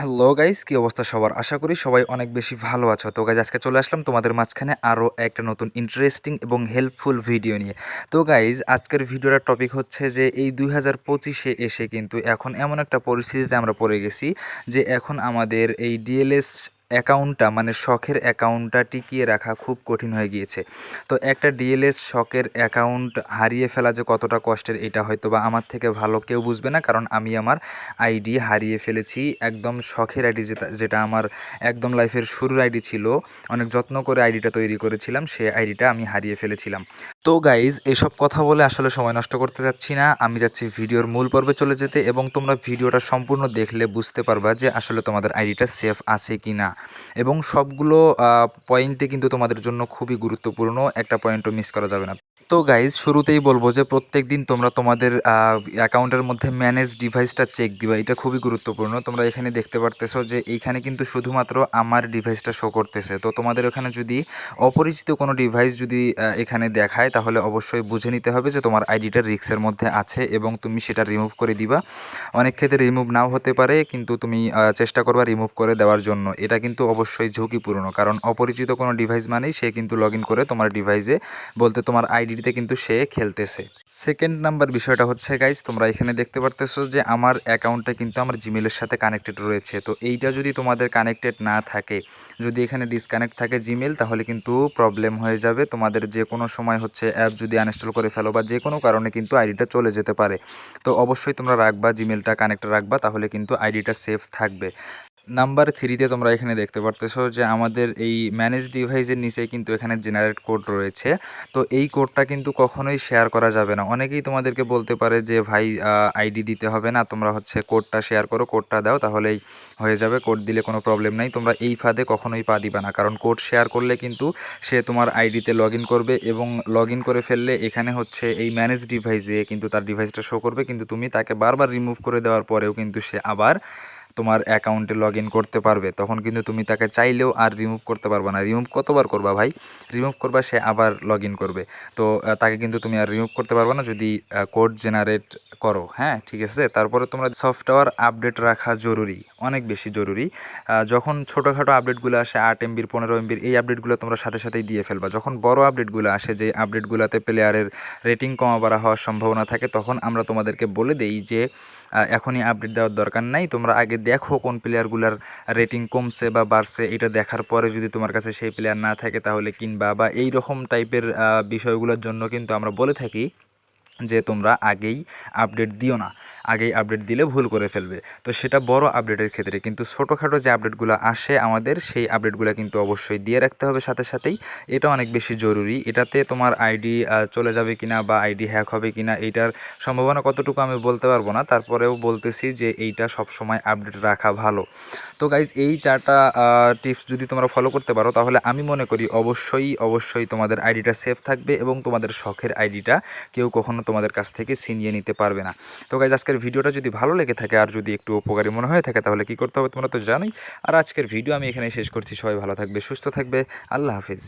Hello guys কি অবস্থা সবার? আশা করি সবাই অনেক বেশি ভালো আছো। তো গাইজ আজকে চলে আসলাম তোমাদের মাঝখানে আরও একটা নতুন ইন্টারেস্টিং এবং হেল্পফুল ভিডিও নিয়ে। তো গাইজ আজকের ভিডিওটার টপিক হচ্ছে যে, এই দুই হাজার পঁচিশে এসে কিন্তু এখন এমন একটা পরিস্থিতিতে আমরা পড়ে গেছি যে, এখন আমাদের এই ডিএলএস অ্যাকাউন্টটা মানে শখের অ্যাকাউন্টটা টিকিয়ে রাখা খুব কঠিন হয়ে গিয়েছে। তো একটা ডিএলএস শখের অ্যাকাউন্ট হারিয়ে ফেলা যে কতটা কষ্টের, এটা হয়তো বা আমার থেকে ভালো কেউ বুঝবে না, কারণ আমি আমার আইডি হারিয়ে ফেলেছি। একদম শখের আইডি যেটা যেটা আমার একদম লাইফের শুরুর আইডি ছিল, অনেক যত্ন করে আইডিটা তৈরি করেছিলাম সেই আইডিটা আমি হারিয়ে ফেলেছিলাম। তো গাইজ, এসব কথা বলে আসলে সময় নষ্ট করতে যাচ্ছি না। আমি যাচ্ছি ভিডিওর মূল পর্বে চলে যেতে এবং তোমরা ভিডিওটা সম্পূর্ণ দেখলে বুঝতে পারবা যে আসলে তোমাদের আইডিটা সেফ আছে কি না এবং সবগুলো পয়েন্টে কিন্তু তোমাদের জন্য খুবই গুরুত্বপূর্ণ। একটা পয়েন্টও মিস করা যাবে না। তো গাইজ শুরুতেই বলব যে প্রত্যেক দিন তোমরা তোমাদের অ্যাকাউন্টের মধ্যে ম্যানেজ ডিভাইসটা চেক দিবা। এটা খুবই গুরুত্বপূর্ণ। তোমরা এখানে দেখতে পারতেছো যে এইখানে কিন্তু শুধুমাত্র আমার ডিভাইসটা শো করতেছে। তো তোমাদের ওখানে যদি অপরিচিত কোনো ডিভাইস যদি এখানে দেখায়, তাহলে অবশ্যই বুঝে নিতে হবে যে তোমার আইডিটা রিক্সের মধ্যে আছে এবং তুমি সেটা রিমুভ করে দিবা। অনেক ক্ষেত্রে রিমুভ নাও হতে পারে, কিন্তু তুমি চেষ্টা করবা রিমুভ করে দেওয়ার জন্য। এটা কিন্তু অবশ্যই ঝুঁকিপূর্ণ। কারণ অপরিচিত কোনো ডিভাইস মানেই সে কিন্তু লগ করে তোমার ডিভাইসে বলতে তোমার আইডিতে কিন্তু সে খেলতেছে। সেকেন্ড নাম্বার বিষয়টা হচ্ছে গাইজ তোমরা এখানে দেখতে পারতেছো যে আমার অ্যাকাউন্টটা কিন্তু আমার জিমেলের সাথে কানেক্টেড রয়েছে। তো এইটা যদি তোমাদের কানেক্টেড না থাকে, যদি এখানে ডিসকানেক্ট থাকে জিমেল তাহলে কিন্তু প্রবলেম হয়ে যাবে। তোমাদের যে কোনো সময় হচ্ছে অ্যাপ যদি আনইনস্টল করে ফেলো বা যে কোনো কারণে কিন্তু আইডিটা চলে যেতে পারে। তো অবশ্যই তোমরা রাখবা জিমেলটা কানেক্ট রাখবা, তাহলে কিন্তু আইডিটা সেফ থাকবে। নাম্বার থ্রিতে তোমরা এখানে দেখতে পারতেছো যে আমাদের এই ম্যানেজ ডিভাইসের নিচে কিন্তু এখানে জেনারেট কোড রয়েছে। তো এই কোডটা কিন্তু কখনোই শেয়ার করা যাবে না। অনেকেই তোমাদেরকে বলতে পারে যে, ভাই আইডি দিতে হবে না, তোমরা হচ্ছে কোডটা শেয়ার করো কোডটা দাও, তাহলেই হয়ে যাবে কোড দিলে কোনো প্রবলেম নাই। তোমরা এই ফাঁদে কখনোই পা দিবা না, কারণ কোড শেয়ার করলে কিন্তু সে তোমার আইডিতে লগ করবে এবং লগ করে ফেললে এখানে হচ্ছে এই ম্যানেজ ডিভাইসে কিন্তু তার ডিভাইসটা শো করবে। কিন্তু তুমি তাকে বারবার রিমুভ করে দেওয়ার পরেও কিন্তু সে আবার তোমার অ্যাকাউন্টে লগ ইন করতে পারবে, তখন কিন্তু তুমি তাকে চাইলেও আর রিমুভ করতে পারবে না। রিমুভ কতবার করবা ভাই? রিমুভ করবা, সে আবার লগ ইন করবে। তো তাকে কিন্তু তুমি আর রিমুভ করতে পারবে না যদি কোড জেনারেট করো। হ্যাঁ ঠিক আছে? তারপরে তোমরা সফটওয়্যার আপডেট রাখা জরুরি। অনেক বেশি জরুরি। যখন ছোটোখাটো আপডেটগুলো আসে আট এমবির পনেরো এমবির এই আপডেটগুলো তোমরা সাথে সাথেই দিয়ে ফেলবা। যখন বড় আপডেটগুলো আসে, যে আপডেটগুলোতে প্লেয়ারের রেটিং কমা বাড়া হওয়ার সম্ভাবনা থাকে, তখন আমরা তোমাদেরকে বলে দেই যে এখনই আপডেট দেওয়ার দরকার নাই। তোমরা আগে দেখো কোন প্লেয়ারগুলোর রেটিং কমছে বা বাড়ছে। এটা দেখার পরে যদি তোমার কাছে সেই প্লেয়ার না থাকে, তাহলে কিনবা বা এই রকম টাইপের বিষয়গুলোর জন্য কিন্তু আমরা বলে থাকি যে, তোমরা আগেই আপডেট দিও না। আগেই আপডেট দিলে ভুল করে ফেলবে। তো সেটা বড় আপডেটের ক্ষেত্রে। কিন্তু ছোটোখাটো যে আপডেটগুলো আসে আমাদের, সেই আপডেটগুলো কিন্তু অবশ্যই দিয়ে রাখতে হবে সাথে সাথেই। এটা অনেক বেশি জরুরি। এটাতে তোমার আইডি চলে যাবে কিনা বা আইডি হ্যাক হবে কিনা, এইটার সম্ভাবনা কতটুকু আমি বলতে পারব না। তারপরেও বলতেছি যে এইটা সবসময় আপডেট রাখা ভালো। তো গাইজ এই চারটা টিপস যদি তোমরা ফলো করতে পারো, তাহলে আমি মনে করি অবশ্যই অবশ্যই তোমাদের আইডিটা সেফ থাকবে এবং তোমাদের শখের আইডিটা কেউ কখনো তোমাদের কাছ থেকে ছিনিয়ে নিতে পারবে না। তো গাইজ আজকের ভিডিওটা যদি ভালো লেগে থাকে আর যদি একটু উপকারী মনে হয়ে থাকে, তাহলে কি করতে হবে তোমরা তো জানোই। আর আজকের ভিডিও আমি এখানে শেষ করছি। সবাই ভালো থাকবে, সুস্থ থাকবে। আল্লাহ হাফিজ।